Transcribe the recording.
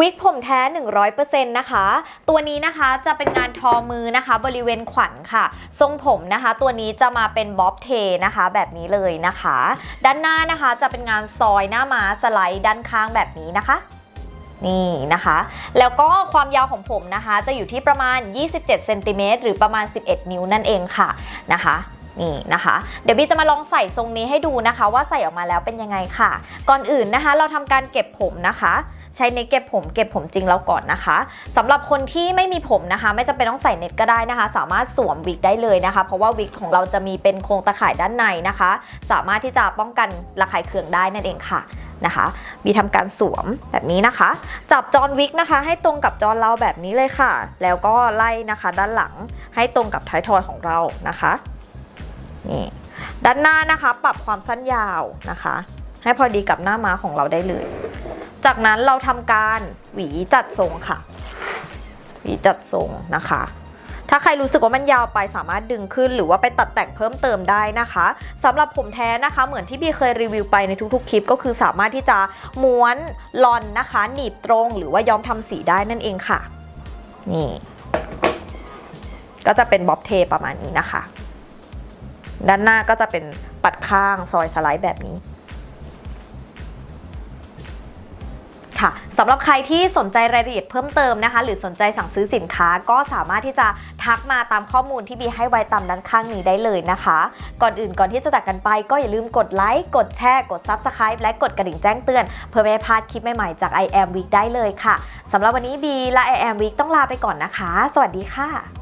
วิกผมแท้ 100%นะคะ ตัวนี้นะคะจะเป็นงานทอมือนะคะ บริเวณขวัญค่ะ ทรงผมนะคะ ตัวนี้จะมาเป็นบ๊อบเทนะคะ แบบนี้เลยนะคะ ด้านหน้านะคะจะเป็นงานซอยหน้ามาสไลด์ด้านข้างแบบนี้นะคะนี่นะคะ แล้วก็ความยาวของผมนะคะ จะอยู่ที่ประมาณ 27เซนติเมตรหรือประมาณ 11 นิ้วนั่นเองค่ะนะคะนี่นะคะ เดี๋ยวบี้จะมาลองใส่ทรงนี้ให้ดูนะคะ ว่าใส่ออกมาแล้วเป็นยังไงค่ะ ก่อนอื่นนะคะ เราทำการเก็บผมนะคะ ใช้เน็ตเก็บผมเก็บผมจริงแล้วก่อนนะคะสำหรับคนที่ไม่มีผมนะคะ ไม่จำเป็นต้องใส่เน็ตก็ได้นะคะ สามารถสวมวิกได้เลยนะคะ เพราะว่าวิกของเราจะมีเป็นโครงตะข่ายด้านในนะคะ สามารถที่จะป้องกันระคายเคืองได้นั่นเองค่ะนะคะบีทำการสวมแบบนี้นะคะ จับจอนวิกนะคะ ให้ตรงกับจอนเราแบบนี้เลยค่ะ แล้วก็ไล่นะคะด้านหลังให้ตรงกับท้ายทอยของเรานะคะนี่ด้านหน้านะคะ ปรับความสั้นยาวนะคะ ให้พอดีกับหน้าม้าของเราได้เลย จากนั้นเราทำการหวีจัดทรงค่ะ หวีจัดทรงนะคะ ถ้าใครรู้สึกว่ามันยาวไปสามารถดึงขึ้น หรือว่าไปตัดแต่งเพิ่มเติมได้นะคะสำหรับผมแท้นะคะ เหมือนที่บีเคยรีวิวไปในทุกๆคลิป ก็คือสามารถที่จะม้วนลอนนะคะ หนีบตรง หรือว่าย้อมทำสีได้นั่นเองค่ะ นี่ ก็จะเป็นบ๊อบเทประมาณนี้นะคะ ด้านหน้าก็จะเป็นปัดข้างซอยสไลด์แบบนี้ ค่ะสำหรับใครที่สนใจรายละเอียดเพิ่มเติมนะคะ หรือสนใจสั่งซื้อสินค้าก็สามารถที่จะทักมาตามข้อมูลที่บีให้ไว้ตามด้านข้างนี้ได้เลยนะคะ ก่อนอื่นก่อนที่จะจากกันไปก็อย่าลืมกดไลค์กดแชร์กด Subscribe และกดกระดิ่งแจ้งเตือน เพื่อไม่พลาดคลิปใหม่ๆจาก I am Week ได้เลยค่ะสำหรับวันนี้บีและ I am Week ต้องลาไปก่อนนะคะ สวัสดีค่ะ